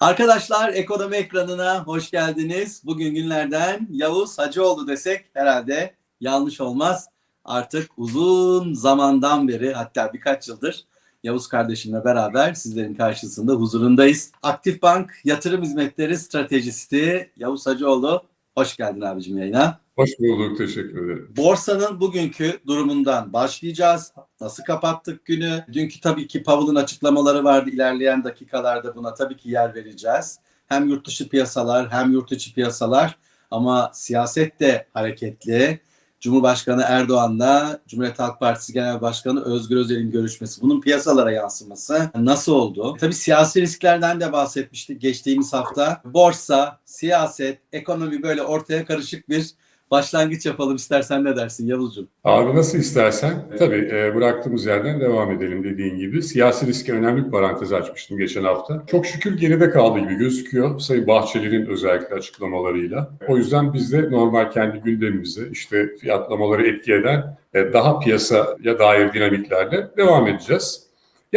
Arkadaşlar ekonomi ekranına hoş geldiniz. Bugün günlerden Yavuz Hacıoğlu desek herhalde yanlış olmaz. Artık uzun zamandan beri hatta birkaç yıldır Yavuz kardeşimle beraber sizlerin karşısında huzurundayız. Aktif Bank Yatırım Hizmetleri Stratejisti Yavuz Hacıoğlu. Hoş geldin abicim yayına. Hoş bulduk, teşekkür ederim. Borsanın bugünkü durumundan başlayacağız. Nasıl kapattık günü? Dünkü tabii ki Powell'ın açıklamaları vardı. İlerleyen dakikalarda buna tabii ki yer vereceğiz. Hem yurt dışı piyasalar hem yurt içi piyasalar ama siyaset de hareketli. Cumhurbaşkanı Erdoğan'la Cumhuriyet Halk Partisi Genel Başkanı Özgür Özel'in görüşmesi, bunun piyasalara yansıması nasıl oldu? Tabii siyasi risklerden de bahsetmiştik geçtiğimiz hafta. Borsa, siyaset, ekonomi böyle ortaya karışık bir başlangıç yapalım istersen ne dersin Yavuzcuğum? Abi nasıl istersen. Tabii e, bıraktığımız yerden devam edelim dediğin gibi. Siyasi riske önemli bir parantez açmıştım geçen hafta. Çok şükür geride kaldı gibi gözüküyor. Sayın Bahçeli'nin özellikle açıklamalarıyla. O yüzden biz de normal kendi gündemimizi işte fiyatlamaları etki eden e, daha piyasaya dair dinamiklerle devam edeceğiz.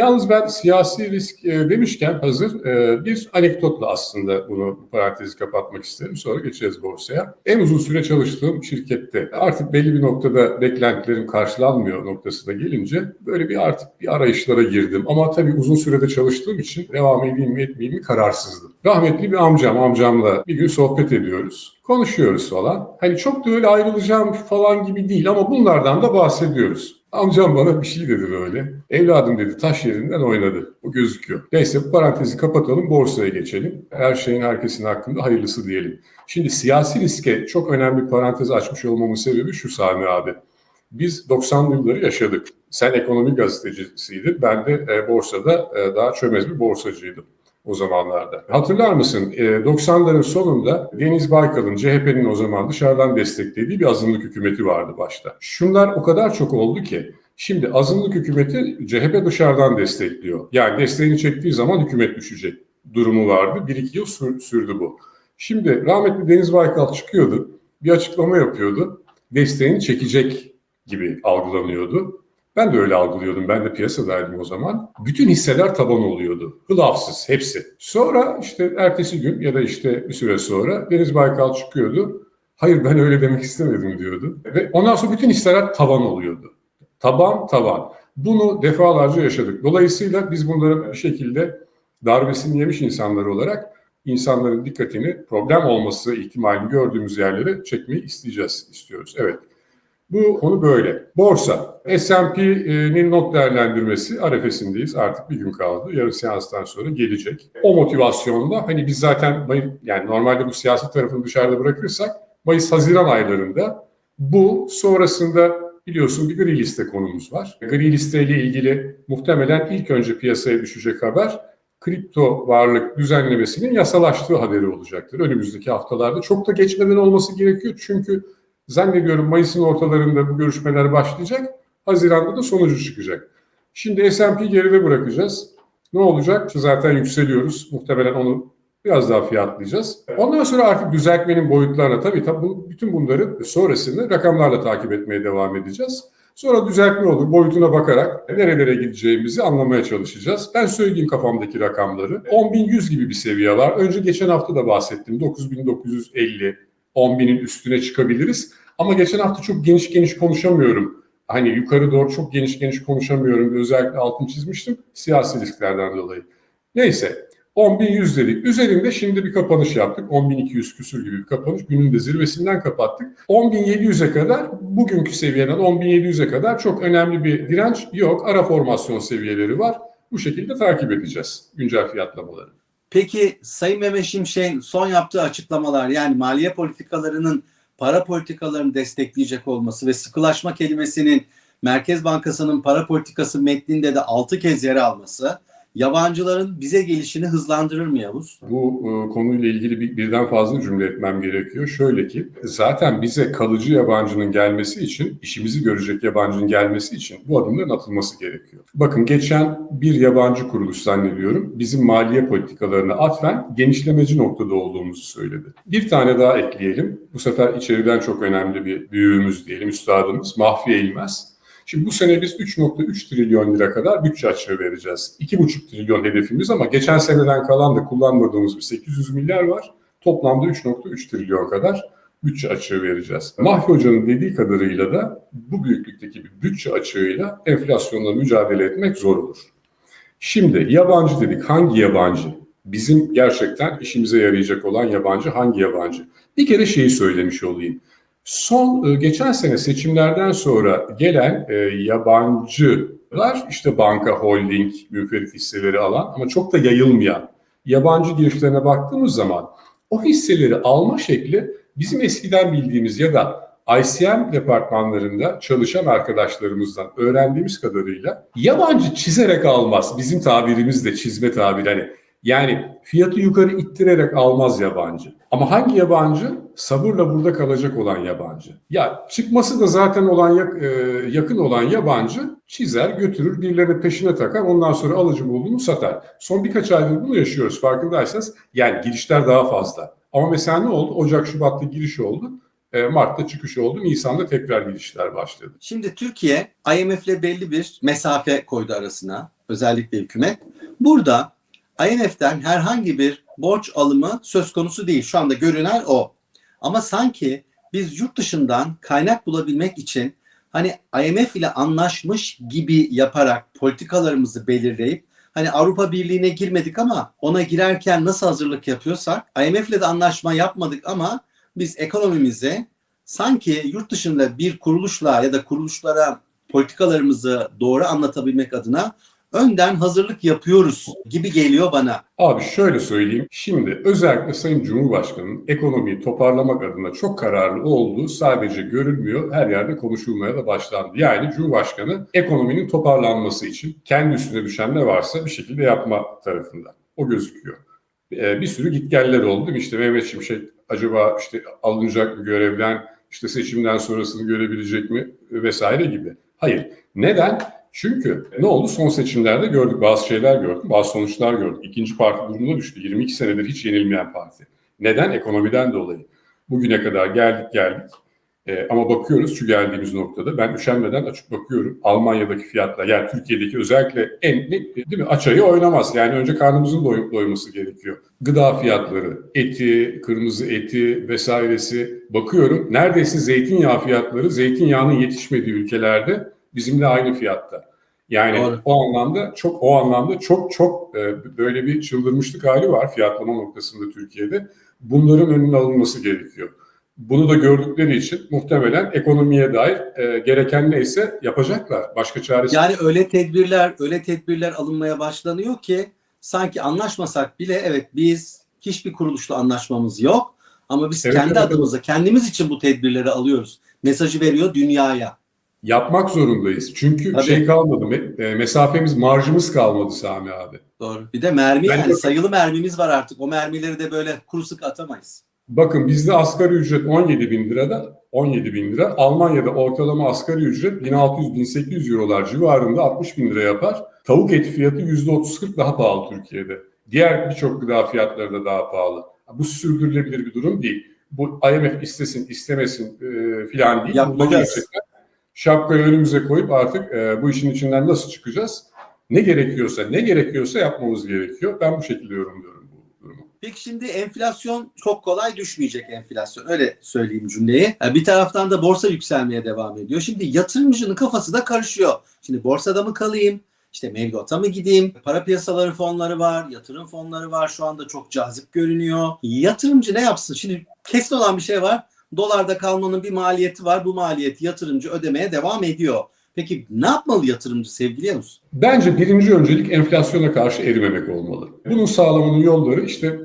Yalnız ben siyasi risk e, demişken hazır e, bir anekdotla aslında bunu bu parantezi kapatmak isterim. Sonra geçeceğiz borsaya. En uzun süre çalıştığım şirkette artık belli bir noktada beklentilerim karşılanmıyor noktasına gelince böyle bir artık bir arayışlara girdim. Ama tabii uzun sürede çalıştığım için devam edeyim mi etmeyeyim mi kararsızdım. Rahmetli bir amcam, amcamla bir gün sohbet ediyoruz. Konuşuyoruz falan. Hani çok da öyle ayrılacağım falan gibi değil ama bunlardan da bahsediyoruz. Amcam bana bir şey dedi böyle. Evladım dedi taş yerinden oynadı. Bu gözüküyor. Neyse parantezi kapatalım borsaya geçelim. Her şeyin herkesin hakkında hayırlısı diyelim. Şimdi siyasi riske çok önemli bir parantez açmış olmamın sebebi şu Sami abi. Biz 90'lı yılları yaşadık. Sen ekonomi gazetecisiydin. Ben de e, borsada e, daha çömez bir borsacıydım o zamanlarda. Hatırlar mısın? E, 90'ların sonunda Deniz Baykal'ın CHP'nin o zaman dışarıdan desteklediği bir azınlık hükümeti vardı başta. Şunlar o kadar çok oldu ki Şimdi azınlık hükümeti CHP dışarıdan destekliyor. Yani desteğini çektiği zaman hükümet düşecek durumu vardı. Bir iki yıl sür, sürdü bu. Şimdi rahmetli Deniz Baykal çıkıyordu. Bir açıklama yapıyordu. Desteğini çekecek gibi algılanıyordu. Ben de öyle algılıyordum. Ben de piyasadaydım o zaman. Bütün hisseler taban oluyordu. Hılafsız hepsi. Sonra işte ertesi gün ya da işte bir süre sonra Deniz Baykal çıkıyordu. Hayır ben öyle demek istemedim diyordu. Ve ondan sonra bütün hisseler tavan oluyordu. Taban tavan. Bunu defalarca yaşadık. Dolayısıyla biz bunların bir şekilde darbesini yemiş insanlar olarak insanların dikkatini problem olması ihtimalini gördüğümüz yerlere çekmeyi isteyeceğiz, istiyoruz. Evet. Bu konu böyle. Borsa. S&P'nin not değerlendirmesi arefesindeyiz. Artık bir gün kaldı. Yarın seanstan sonra gelecek. O motivasyonla hani biz zaten yani normalde bu siyasi tarafını dışarıda bırakırsak Mayıs-Haziran aylarında bu sonrasında biliyorsun bir gri liste konumuz var. Gri liste ile ilgili muhtemelen ilk önce piyasaya düşecek haber kripto varlık düzenlemesinin yasalaştığı haberi olacaktır önümüzdeki haftalarda. Çok da geçmeden olması gerekiyor çünkü zannediyorum Mayıs'ın ortalarında bu görüşmeler başlayacak. Haziran'da da sonucu çıkacak. Şimdi S&P geride bırakacağız. Ne olacak? Zaten yükseliyoruz. Muhtemelen onu biraz daha fiyatlayacağız. Ondan sonra artık düzeltmenin boyutlarına tabii, tabii bütün bunları sonrasında rakamlarla takip etmeye devam edeceğiz. Sonra düzeltme olur. Boyutuna bakarak nerelere gideceğimizi anlamaya çalışacağız. Ben söyleyeyim kafamdaki rakamları. 10.100 gibi bir seviye var. Önce geçen hafta da bahsettim. 9.950, 10.000'in üstüne çıkabiliriz. Ama geçen hafta çok geniş geniş konuşamıyorum. Hani yukarı doğru çok geniş geniş konuşamıyorum. Özellikle altını çizmiştim siyasi risklerden dolayı. Neyse 10.100 dedik. Üzerinde şimdi bir kapanış yaptık. 10.200 küsür gibi bir kapanış. Günün de zirvesinden kapattık. 10.700'e kadar bugünkü seviyeden 10.700'e kadar çok önemli bir direnç yok. Ara formasyon seviyeleri var. Bu şekilde takip edeceğiz güncel fiyatlamaları. Peki Sayın Mehmet Şimşek'in son yaptığı açıklamalar yani maliye politikalarının para politikalarını destekleyecek olması ve sıkılaşma kelimesinin Merkez Bankası'nın para politikası metninde de 6 kez yer alması yabancıların bize gelişini hızlandırır mı Yavuz? Bu e, konuyla ilgili bir, birden fazla cümle etmem gerekiyor. Şöyle ki zaten bize kalıcı yabancının gelmesi için, işimizi görecek yabancının gelmesi için bu adımların atılması gerekiyor. Bakın geçen bir yabancı kuruluş zannediyorum bizim maliye politikalarına atfen genişlemeci noktada olduğumuzu söyledi. Bir tane daha ekleyelim. Bu sefer içeriden çok önemli bir büyüğümüz diyelim, üstadımız Mahfi Eğilmez. Şimdi bu sene biz 3.3 trilyon lira kadar bütçe açığı vereceğiz. 2.5 trilyon hedefimiz ama geçen seneden kalan da kullanmadığımız bir 800 milyar var. Toplamda 3.3 trilyon kadar bütçe açığı vereceğiz. Mahfi Hoca'nın dediği kadarıyla da bu büyüklükteki bir bütçe açığıyla enflasyonla mücadele etmek zor olur. Şimdi yabancı dedik. Hangi yabancı? Bizim gerçekten işimize yarayacak olan yabancı hangi yabancı? Bir kere şeyi söylemiş olayım. Son e, geçen sene seçimlerden sonra gelen e, yabancılar işte banka, holding, münferit hisseleri alan ama çok da yayılmayan yabancı girişlerine baktığımız zaman o hisseleri alma şekli bizim eskiden bildiğimiz ya da ICM departmanlarında çalışan arkadaşlarımızdan öğrendiğimiz kadarıyla yabancı çizerek almaz. Bizim tabirimiz de çizme tabiri. Hani yani fiyatı yukarı ittirerek almaz yabancı. Ama hangi yabancı? Sabırla burada kalacak olan yabancı. Ya çıkması da zaten olan e, yakın olan yabancı çizer, götürür, birilerine peşine takar. Ondan sonra alıcı bulduğunu satar. Son birkaç aydır bunu yaşıyoruz farkındaysanız. Yani girişler daha fazla. Ama mesela ne oldu? Ocak, Şubat'ta giriş oldu. E, Mart'ta çıkış oldu. Nisan'da tekrar girişler başladı. Şimdi Türkiye IMF'le belli bir mesafe koydu arasına. Özellikle hükümet. Burada IMF'den herhangi bir borç alımı söz konusu değil. Şu anda görünen o. Ama sanki biz yurt dışından kaynak bulabilmek için hani IMF ile anlaşmış gibi yaparak politikalarımızı belirleyip hani Avrupa Birliği'ne girmedik ama ona girerken nasıl hazırlık yapıyorsak IMF ile de anlaşma yapmadık ama biz ekonomimizi sanki yurt dışında bir kuruluşla ya da kuruluşlara politikalarımızı doğru anlatabilmek adına önden hazırlık yapıyoruz gibi geliyor bana. Abi şöyle söyleyeyim. Şimdi özellikle Sayın Cumhurbaşkanı'nın ekonomiyi toparlamak adına çok kararlı olduğu sadece görülmüyor, her yerde konuşulmaya da başlandı. Yani Cumhurbaşkanı ekonominin toparlanması için kendi üstüne düşen ne varsa bir şekilde yapma tarafında. O gözüküyor. Ee, bir sürü gitgeller oldu. İşte Mehmet Şimşek acaba işte alınacak mı görevden, işte seçimden sonrasını görebilecek mi vesaire gibi. Hayır. Neden? Çünkü ne oldu? Son seçimlerde gördük bazı şeyler gördük, bazı sonuçlar gördük. İkinci parti durumuna düştü. 22 senedir hiç yenilmeyen parti. Neden? Ekonomiden dolayı. Bugüne kadar geldik geldik. Ee, ama bakıyoruz şu geldiğimiz noktada ben üşenmeden açıp bakıyorum Almanya'daki fiyatlar yani Türkiye'deki özellikle en değil mi açayı oynamaz yani önce karnımızın doy- doyması gerekiyor. Gıda fiyatları, eti, kırmızı eti vesairesi bakıyorum neredeyse zeytinyağı fiyatları zeytinyağının yetişmediği ülkelerde bizimle aynı fiyatta. Yani Doğru. o anlamda çok o anlamda çok çok e, böyle bir çıldırmışlık hali var fiyatlama noktasında Türkiye'de. Bunların önünün alınması gerekiyor. Bunu da gördükleri için muhtemelen ekonomiye dair e, gereken neyse yapacaklar. Başka çaresi Yani öyle tedbirler, öyle tedbirler alınmaya başlanıyor ki sanki anlaşmasak bile evet biz hiçbir kuruluşla anlaşmamız yok ama biz Evet, kendi evet, adımıza, kendimiz için bu tedbirleri alıyoruz. Mesajı veriyor dünyaya. Yapmak zorundayız. Çünkü Tabii. şey kalmadı, me- e, mesafemiz, marjımız kalmadı Sami abi. Doğru. Bir de mermi Ben yani de- sayılı mermimiz var artık. O mermileri de böyle kuru sık atamayız. Bakın bizde asgari ücret 17 bin lirada 17 bin lira. Almanya'da ortalama asgari ücret 1600-1800 eurolar civarında 60 bin lira yapar. Tavuk eti fiyatı %30-40 daha pahalı Türkiye'de. Diğer birçok gıda fiyatları da daha pahalı. Bu sürdürülebilir bir durum değil. Bu IMF istesin istemesin e, filan değil. Yapmalıyız. gerçekten şapkayı önümüze koyup artık e, bu işin içinden nasıl çıkacağız? Ne gerekiyorsa ne gerekiyorsa yapmamız gerekiyor. Ben bu şekilde yorumluyorum bu durumu. Peki şimdi enflasyon çok kolay düşmeyecek enflasyon. Öyle söyleyeyim cümleyi. Yani Bir taraftan da borsa yükselmeye devam ediyor. Şimdi yatırımcının kafası da karışıyor. Şimdi borsada mı kalayım? İşte mevduata mı gideyim? Para piyasaları fonları var, yatırım fonları var. Şu anda çok cazip görünüyor. Yatırımcı ne yapsın? Şimdi kesin olan bir şey var. Dolarda kalmanın bir maliyeti var. Bu maliyeti yatırımcı ödemeye devam ediyor. Peki ne yapmalı yatırımcı sevgili Yavuz? Bence birinci öncelik enflasyona karşı erimemek olmalı. Bunun sağlamanın yolları işte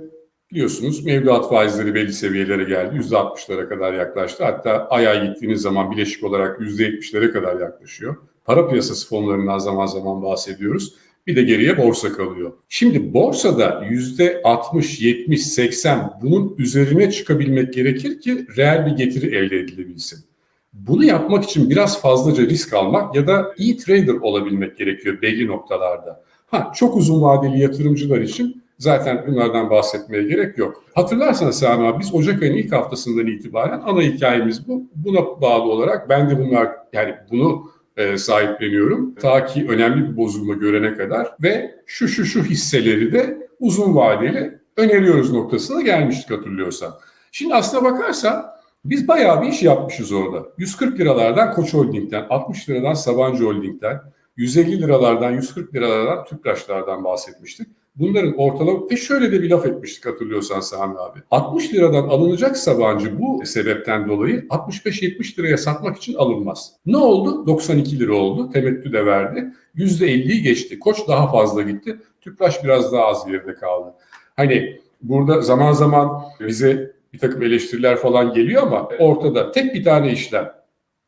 biliyorsunuz mevduat faizleri belli seviyelere geldi. %60'lara kadar yaklaştı. Hatta ay ay gittiğiniz zaman bileşik olarak %70'lere kadar yaklaşıyor. Para piyasası fonlarından zaman zaman bahsediyoruz. Bir de geriye borsa kalıyor. Şimdi borsada %60, 70, 80 bunun üzerine çıkabilmek gerekir ki reel bir getiri elde edilebilsin. Bunu yapmak için biraz fazlaca risk almak ya da iyi trader olabilmek gerekiyor belli noktalarda. Ha çok uzun vadeli yatırımcılar için zaten bunlardan bahsetmeye gerek yok. Hatırlarsanız Sami abi biz Ocak ayının ilk haftasından itibaren ana hikayemiz bu. Buna bağlı olarak ben de bunlar yani bunu e, sahipleniyorum. Ta ki önemli bir bozulma görene kadar ve şu şu şu hisseleri de uzun vadeli öneriyoruz noktasına gelmiştik hatırlıyorsan. Şimdi aslına bakarsan biz bayağı bir iş yapmışız orada. 140 liralardan Koç Holding'den, 60 liradan Sabancı Holding'den, 150 liralardan, 140 liralardan Tüpraşlardan bahsetmiştik. Bunların ortalama ve şöyle de bir laf etmiştik hatırlıyorsan Sami abi. 60 liradan alınacak Sabancı bu sebepten dolayı 65-70 liraya satmak için alınmaz. Ne oldu? 92 lira oldu. Temettü de verdi. %50'yi geçti. Koç daha fazla gitti. Tüpraş biraz daha az geride kaldı. Hani burada zaman zaman bize bir takım eleştiriler falan geliyor ama ortada tek bir tane işlem.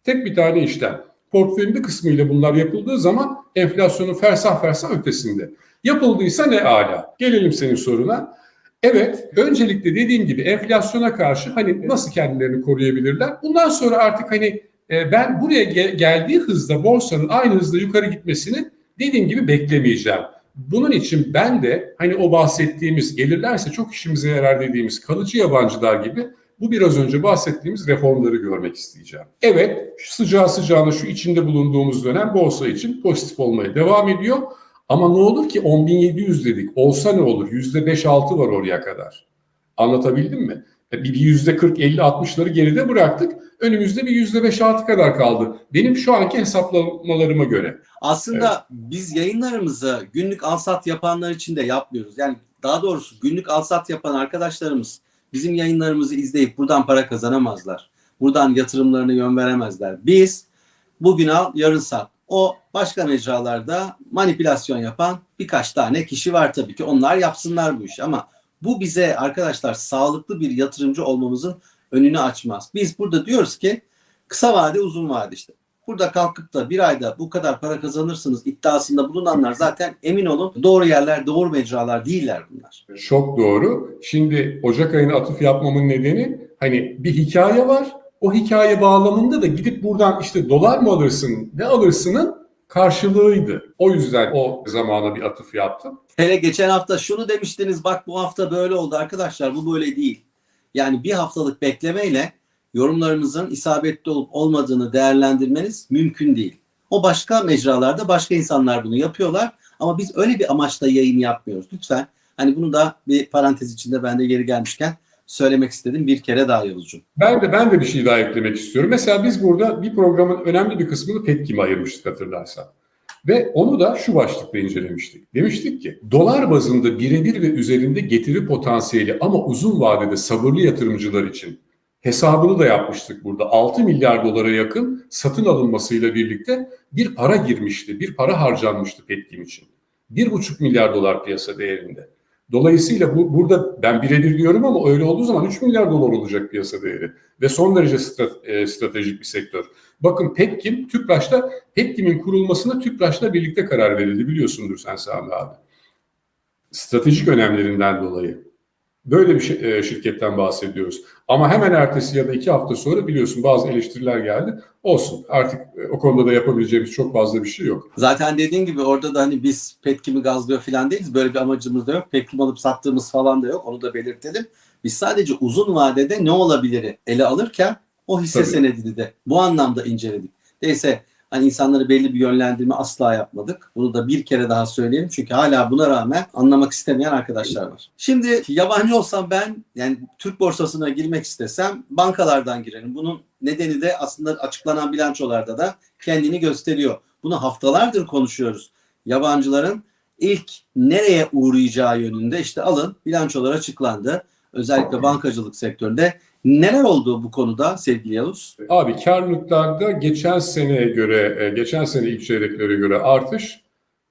Tek bir tane işlem. Portföyünde kısmıyla bunlar yapıldığı zaman enflasyonun fersah fersah ötesinde. Yapıldıysa ne ala. Gelelim senin soruna. Evet, öncelikle dediğim gibi enflasyona karşı hani nasıl kendilerini koruyabilirler? Bundan sonra artık hani e, ben buraya gel- geldiği hızda borsanın aynı hızda yukarı gitmesini dediğim gibi beklemeyeceğim. Bunun için ben de hani o bahsettiğimiz gelirlerse çok işimize yarar dediğimiz kalıcı yabancılar gibi bu biraz önce bahsettiğimiz reformları görmek isteyeceğim. Evet, sıcağı sıcağına şu içinde bulunduğumuz dönem borsa için pozitif olmaya devam ediyor. Ama ne olur ki 10.700 dedik. Olsa ne olur? %5-6 var oraya kadar. Anlatabildim mi? E, Bir %40-50-60'ları geride bıraktık. Önümüzde bir %5-6 kadar kaldı. Benim şu anki hesaplamalarıma göre. Aslında biz yayınlarımızı günlük alsat yapanlar için de yapmıyoruz. Yani daha doğrusu günlük alsat yapan arkadaşlarımız bizim yayınlarımızı izleyip buradan para kazanamazlar. Buradan yatırımlarını yön veremezler. Biz bugün al yarın sat. O başka mecralarda manipülasyon yapan birkaç tane kişi var tabii ki. Onlar yapsınlar bu işi ama bu bize arkadaşlar sağlıklı bir yatırımcı olmamızın önünü açmaz. Biz burada diyoruz ki kısa vade uzun vade işte. Burada kalkıp da bir ayda bu kadar para kazanırsınız iddiasında bulunanlar zaten emin olun doğru yerler, doğru mecralar değiller bunlar. Çok doğru. Şimdi Ocak ayına atıf yapmamın nedeni hani bir hikaye var. O hikaye bağlamında da gidip buradan işte dolar mı alırsın, ne alırsının karşılığıydı. O yüzden o zamana bir atıf yaptım. Hele geçen hafta şunu demiştiniz bak bu hafta böyle oldu arkadaşlar bu böyle değil. Yani bir haftalık beklemeyle yorumlarınızın isabetli olup olmadığını değerlendirmeniz mümkün değil. O başka mecralarda başka insanlar bunu yapıyorlar ama biz öyle bir amaçla yayın yapmıyoruz. Lütfen hani bunu da bir parantez içinde ben de yeri gelmişken söylemek istedim bir kere daha Yavuzcuğum. Ben de ben de bir şey daha eklemek istiyorum. Mesela biz burada bir programın önemli bir kısmını Petkim'e ayırmıştık hatırlarsan. Ve onu da şu başlıkta incelemiştik. Demiştik ki dolar bazında birebir ve üzerinde getiri potansiyeli ama uzun vadede sabırlı yatırımcılar için hesabını da yapmıştık burada. 6 milyar dolara yakın satın alınmasıyla birlikte bir para girmişti, bir para harcanmıştı Petkim için. 1,5 milyar dolar piyasa değerinde. Dolayısıyla bu burada ben birebir diyorum ama öyle olduğu zaman 3 milyar dolar olacak piyasa değeri ve son derece stra- e, stratejik bir sektör. Bakın Petkim, Tüpraş'ta Petkim'in kurulmasına Tüpraş'la birlikte karar verildi biliyorsundur sen Sami abi. Stratejik önemlerinden dolayı. Böyle bir e, şirketten bahsediyoruz. Ama hemen ertesi ya da iki hafta sonra biliyorsun bazı eleştiriler geldi. Olsun artık e, o konuda da yapabileceğimiz çok fazla bir şey yok. Zaten dediğin gibi orada da hani biz Petkim'i gazlıyor falan değiliz. Böyle bir amacımız da yok. Petkim alıp sattığımız falan da yok. Onu da belirtelim. Biz sadece uzun vadede ne olabiliri ele alırken o hisse Tabii. senedini de bu anlamda inceledik. Neyse hani insanları belli bir yönlendirme asla yapmadık. Bunu da bir kere daha söyleyelim. Çünkü hala buna rağmen anlamak istemeyen arkadaşlar var. Şimdi yabancı olsam ben yani Türk borsasına girmek istesem bankalardan girerim. Bunun nedeni de aslında açıklanan bilançolarda da kendini gösteriyor. Bunu haftalardır konuşuyoruz. Yabancıların ilk nereye uğrayacağı yönünde işte alın bilançolar açıklandı. Özellikle bankacılık sektöründe. Neler oldu bu konuda sevgili Yavuz? Abi karlılıklarda geçen seneye göre, e, geçen sene ilk çeyreklere göre artış,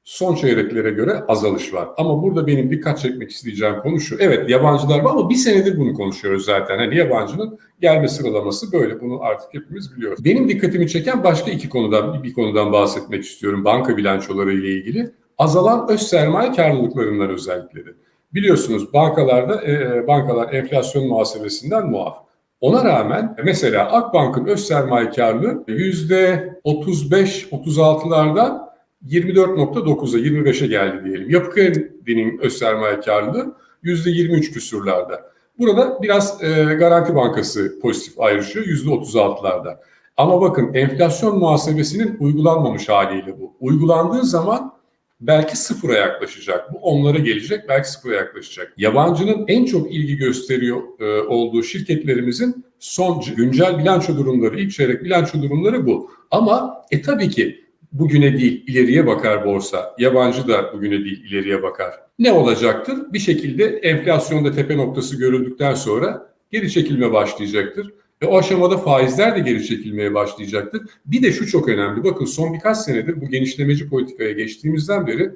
son çeyreklere göre azalış var. Ama burada benim dikkat çekmek isteyeceğim konu şu. Evet yabancılar var ama bir senedir bunu konuşuyoruz zaten. Hani yabancının gelme sıralaması böyle. Bunu artık hepimiz biliyoruz. Benim dikkatimi çeken başka iki konudan, bir konudan bahsetmek istiyorum. Banka bilançoları ile ilgili. Azalan öz sermaye karlılıklarından özellikleri. Biliyorsunuz bankalarda e, bankalar enflasyon muhasebesinden muaf. Ona rağmen mesela Akbank'ın öz sermaye karlılığı %35-36'lardan 24.9'a 25'e geldi diyelim. Yapı Kredi'nin öz sermaye karlılığı %23 küsurlarda. Burada biraz e, Garanti Bankası pozitif ayrışıyor %36'larda. Ama bakın enflasyon muhasebesinin uygulanmamış haliyle bu. Uygulandığı zaman belki sıfıra yaklaşacak. Bu onlara gelecek, belki sıfıra yaklaşacak. Yabancının en çok ilgi gösteriyor e, olduğu şirketlerimizin son güncel bilanço durumları, ilk çeyrek bilanço durumları bu. Ama e tabii ki bugüne değil ileriye bakar borsa. Yabancı da bugüne değil ileriye bakar. Ne olacaktır? Bir şekilde enflasyonda tepe noktası görüldükten sonra geri çekilme başlayacaktır. Ve o aşamada faizler de geri çekilmeye başlayacaktır. Bir de şu çok önemli. Bakın son birkaç senedir bu genişlemeci politikaya geçtiğimizden beri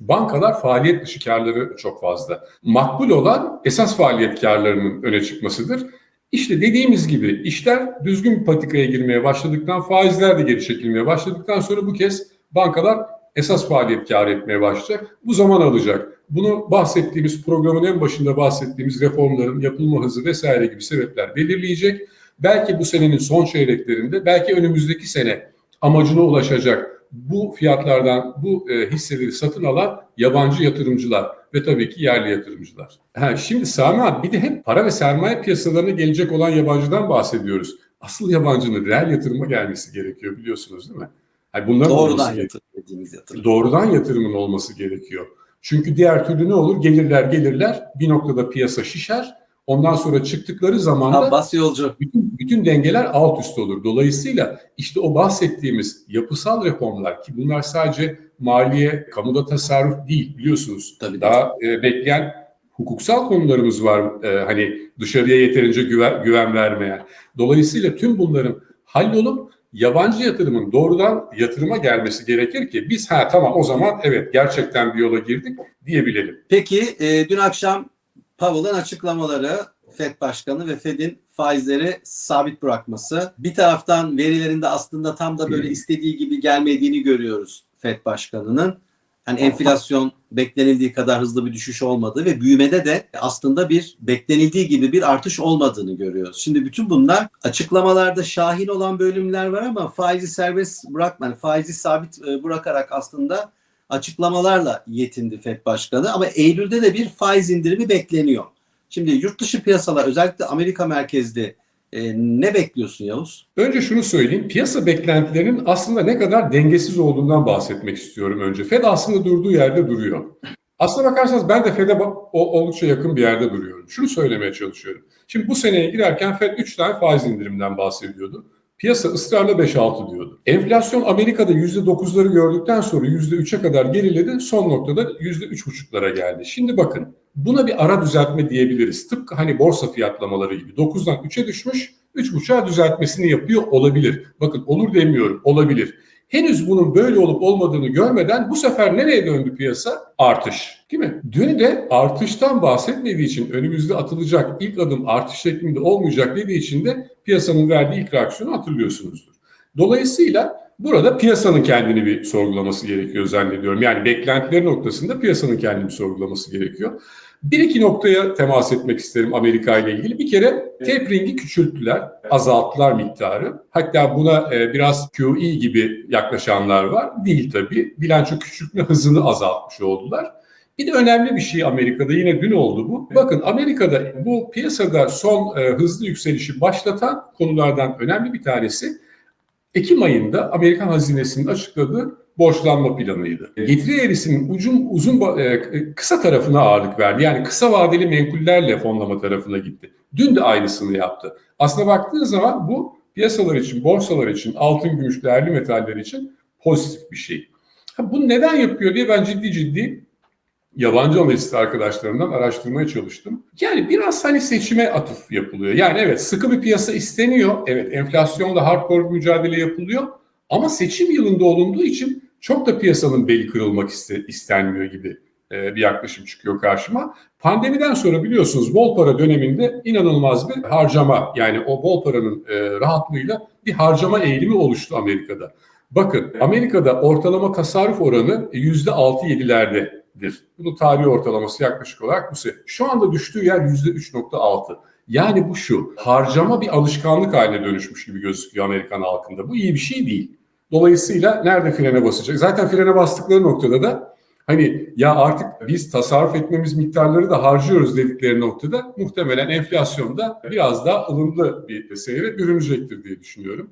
bankalar faaliyet dışı karları çok fazla. Makbul olan esas faaliyet karlarının öne çıkmasıdır. İşte dediğimiz gibi işler düzgün bir patikaya girmeye başladıktan, faizler de geri çekilmeye başladıktan sonra bu kez bankalar esas faaliyet kar etmeye başlayacak. Bu zaman alacak. Bunu bahsettiğimiz programın en başında bahsettiğimiz reformların yapılma hızı vesaire gibi sebepler belirleyecek. Belki bu senenin son çeyreklerinde, belki önümüzdeki sene amacına ulaşacak bu fiyatlardan bu e, hisseleri satın alan yabancı yatırımcılar ve tabii ki yerli yatırımcılar. Ha, şimdi Sami abi bir de hep para ve sermaye piyasalarına gelecek olan yabancıdan bahsediyoruz. Asıl yabancının reel yatırıma gelmesi gerekiyor biliyorsunuz değil mi? Yani bunların Doğrudan yatırım dediğimiz yatırım. doğrudan yatırımın olması gerekiyor. Çünkü diğer türlü ne olur? Gelirler gelirler bir noktada piyasa şişer. Ondan sonra çıktıkları zaman da Abbas Yolcu. bütün, bütün dengeler alt üst olur. Dolayısıyla işte o bahsettiğimiz yapısal reformlar ki bunlar sadece maliye, kamuda tasarruf değil biliyorsunuz. Tabii. Daha e, bekleyen hukuksal konularımız var. E, hani dışarıya yeterince güven, güven vermeyen. Dolayısıyla tüm bunların hallolup yabancı yatırımın doğrudan yatırıma gelmesi gerekir ki biz ha tamam o zaman evet gerçekten bir yola girdik diyebilelim. Peki e, dün akşam Powell'ın açıklamaları FED Başkanı ve FED'in faizleri sabit bırakması. Bir taraftan verilerinde aslında tam da böyle istediği gibi gelmediğini görüyoruz FED Başkanı'nın. Yani enflasyon beklenildiği kadar hızlı bir düşüş olmadığı ve büyümede de aslında bir beklenildiği gibi bir artış olmadığını görüyoruz. Şimdi bütün bunlar açıklamalarda şahin olan bölümler var ama faizi serbest bırakma, yani faizi sabit e, bırakarak aslında açıklamalarla yetindi FED Başkanı ama Eylül'de de bir faiz indirimi bekleniyor. Şimdi yurt dışı piyasalar özellikle Amerika merkezli e, ne bekliyorsun Yavuz? Önce şunu söyleyeyim. Piyasa beklentilerinin aslında ne kadar dengesiz olduğundan bahsetmek istiyorum önce. Fed aslında durduğu yerde duruyor. Aslına bakarsanız ben de Fed'e o- oldukça yakın bir yerde duruyorum. Şunu söylemeye çalışıyorum. Şimdi bu seneye girerken Fed 3 tane faiz indirimden bahsediyordu. Piyasa ısrarla 5-6 diyordu. Enflasyon Amerika'da %9'ları gördükten sonra %3'e kadar geriledi. Son noktada %3,5'lara geldi. Şimdi bakın buna bir ara düzeltme diyebiliriz. Tıpkı hani borsa fiyatlamaları gibi. 9'dan 3'e düşmüş, 3,5'a düzeltmesini yapıyor olabilir. Bakın olur demiyorum, olabilir. Henüz bunun böyle olup olmadığını görmeden bu sefer nereye döndü piyasa? Artış. Değil mi? Dün de artıştan bahsetmediği için önümüzde atılacak ilk adım artış şeklinde olmayacak dediği için de piyasanın verdiği ilk reaksiyonu hatırlıyorsunuzdur. Dolayısıyla burada piyasanın kendini bir sorgulaması gerekiyor zannediyorum. Yani beklentileri noktasında piyasanın kendini bir sorgulaması gerekiyor. Bir iki noktaya temas etmek isterim Amerika ile ilgili. Bir kere tapering'i küçülttüler, azalttılar miktarı. Hatta buna e, biraz QE gibi yaklaşanlar var. Değil tabii. Bilanço küçültme hızını azaltmış oldular. Bir de önemli bir şey Amerika'da yine dün oldu bu. Bakın Amerika'da bu piyasada son e, hızlı yükselişi başlatan konulardan önemli bir tanesi Ekim ayında Amerikan hazinesinin açıkladığı borçlanma planıydı. Getiri eğrisinin ucun uzun ba- e, kısa tarafına ağırlık verdi. Yani kısa vadeli menkullerle fonlama tarafına gitti. Dün de aynısını yaptı. Aslına baktığın zaman bu piyasalar için, borsalar için, altın, gümüş, değerli metaller için pozitif bir şey. Ha, bunu neden yapıyor diye ben ciddi ciddi yabancı analist arkadaşlarımdan araştırmaya çalıştım. Yani biraz hani seçime atıf yapılıyor. Yani evet sıkı bir piyasa isteniyor. Evet enflasyonla hardcore mücadele yapılıyor. Ama seçim yılında olunduğu için çok da piyasanın beli kırılmak iste, istenmiyor gibi e, bir yaklaşım çıkıyor karşıma. Pandemiden sonra biliyorsunuz bol para döneminde inanılmaz bir harcama yani o bol paranın e, rahatlığıyla bir harcama eğilimi oluştu Amerika'da. Bakın Amerika'da ortalama tasarruf oranı %6-7'lerdedir. Bunun tarihi ortalaması yaklaşık olarak bu. Şu anda düştüğü yer %3.6. Yani bu şu, harcama bir alışkanlık haline dönüşmüş gibi gözüküyor Amerikan halkında. Bu iyi bir şey değil. Dolayısıyla nerede frene basacak? Zaten frene bastıkları noktada da hani ya artık biz tasarruf etmemiz miktarları da harcıyoruz dedikleri noktada muhtemelen enflasyonda biraz daha ılımlı bir seyre bürünecektir diye düşünüyorum.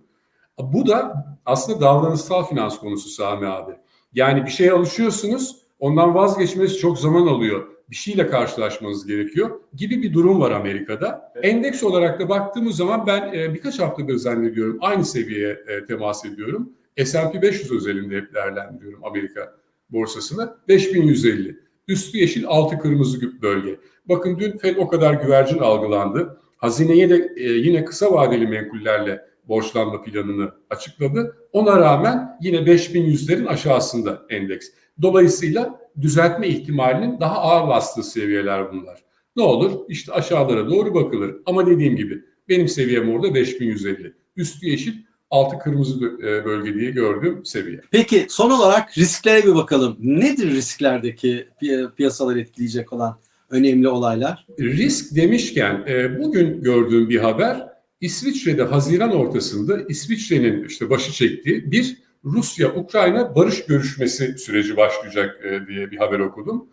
Bu da aslında davranışsal finans konusu Sami abi. Yani bir şeye alışıyorsunuz, ondan vazgeçmesi çok zaman alıyor. Bir şeyle karşılaşmanız gerekiyor gibi bir durum var Amerika'da. Endeks olarak da baktığımız zaman ben e, birkaç haftadır zannediyorum aynı seviyeye e, temas ediyorum. S&P 500 özelinde hep değerlendiriyorum Amerika borsasını. 5150. Üstü yeşil, altı kırmızı bölge. Bakın dün Fed o kadar güvercin algılandı. Hazineye de e, yine kısa vadeli menkullerle borçlanma planını açıkladı. Ona rağmen yine 5100'lerin aşağısında endeks. Dolayısıyla düzeltme ihtimalinin daha ağır bastığı seviyeler bunlar. Ne olur? İşte aşağılara doğru bakılır. Ama dediğim gibi benim seviyem orada 5150. Üstü yeşil, altı kırmızı e, bölge diye gördüğüm seviye. Peki son olarak risklere bir bakalım. Nedir risklerdeki pi- piyasaları etkileyecek olan önemli olaylar? Risk demişken e, bugün gördüğüm bir haber İsviçre'de Haziran ortasında İsviçre'nin işte başı çektiği bir Rusya-Ukrayna barış görüşmesi süreci başlayacak e, diye bir haber okudum.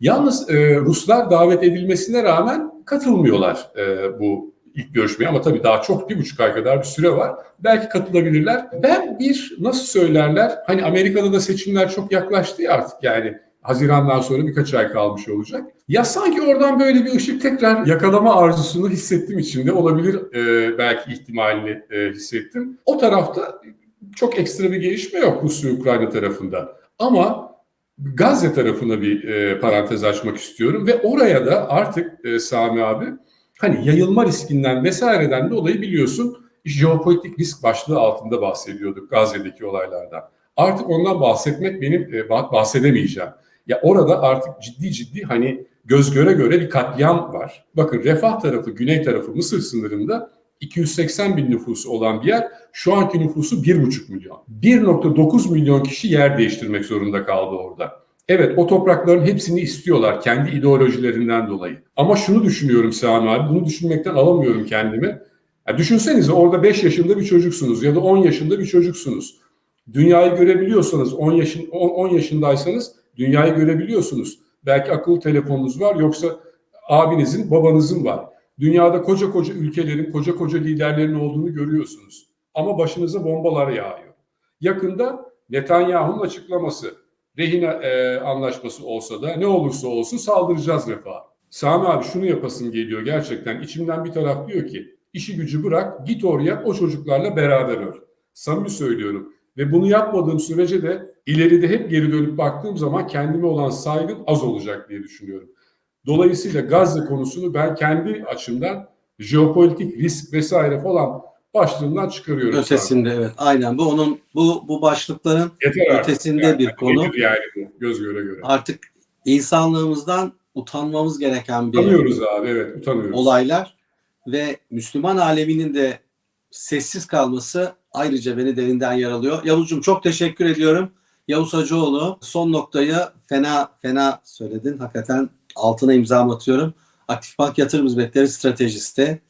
Yalnız Ruslar davet edilmesine rağmen katılmıyorlar bu ilk görüşmeye ama tabii daha çok bir buçuk ay kadar bir süre var. Belki katılabilirler. Ben bir nasıl söylerler hani Amerika'da da seçimler çok yaklaştı ya artık yani Haziran'dan sonra birkaç ay kalmış olacak. Ya sanki oradan böyle bir ışık tekrar yakalama arzusunu hissettim içinde. Olabilir e, belki ihtimalini e, hissettim. O tarafta çok ekstra bir gelişme yok Rusya-Ukrayna tarafında. Ama Gazze tarafına bir e, parantez açmak istiyorum ve oraya da artık e, Sami abi hani yayılma riskinden vesaireden dolayı biliyorsun jeopolitik risk başlığı altında bahsediyorduk Gazze'deki olaylardan. Artık ondan bahsetmek benim e, bahsedemeyeceğim. Ya orada artık ciddi ciddi hani göz göre göre bir katliam var. Bakın refah tarafı, güney tarafı Mısır sınırında 280 bin nüfusu olan bir yer şu anki nüfusu 1,5 milyon. 1,9 milyon kişi yer değiştirmek zorunda kaldı orada. Evet o toprakların hepsini istiyorlar kendi ideolojilerinden dolayı. Ama şunu düşünüyorum Sami abi, bunu düşünmekten alamıyorum kendimi. Ya düşünsenize orada 5 yaşında bir çocuksunuz ya da 10 yaşında bir çocuksunuz. Dünyayı görebiliyorsanız 10 yaşın 10, 10 yaşındaysanız dünyayı görebiliyorsunuz. Belki akıllı telefonunuz var yoksa abinizin, babanızın var. Dünyada koca koca ülkelerin, koca koca liderlerin olduğunu görüyorsunuz. Ama başınıza bombalar yağıyor. Yakında Netanyahu'nun açıklaması, rehine e, anlaşması olsa da ne olursa olsun saldıracağız refaha. Sami abi şunu yapasın geliyor gerçekten. içimden bir taraf diyor ki işi gücü bırak git oraya o çocuklarla beraber öl. Samimi söylüyorum. Ve bunu yapmadığım sürece de ileride hep geri dönüp baktığım zaman kendime olan saygım az olacak diye düşünüyorum. Dolayısıyla Gazze konusunu ben kendi açımdan jeopolitik risk vesaire falan başlığından çıkarıyorum. Ötesinde sana. evet. Aynen bu onun bu bu başlıkların Yeter ötesinde Yani bir konu. yani bu göz göre göre. Artık insanlığımızdan utanmamız gereken bir Utanıyoruz abi evet utanıyoruz. olaylar ve Müslüman aleminin de sessiz kalması ayrıca beni derinden yaralıyor. Yavuzcuğum çok teşekkür ediyorum. Yavuz Hacıoğlu son noktayı fena fena söyledin. Hakikaten altına imza atıyorum. Aktif Bank Yatırım Hizmetleri Stratejisti.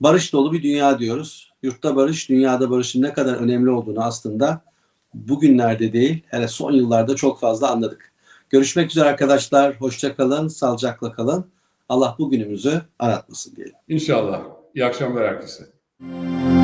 Barış dolu bir dünya diyoruz. Yurtta barış, dünyada barışın ne kadar önemli olduğunu aslında bugünlerde değil, hele son yıllarda çok fazla anladık. Görüşmek üzere arkadaşlar. Hoşça kalın, sağlıcakla kalın. Allah bugünümüzü aratmasın diyelim. İnşallah. İyi akşamlar herkese.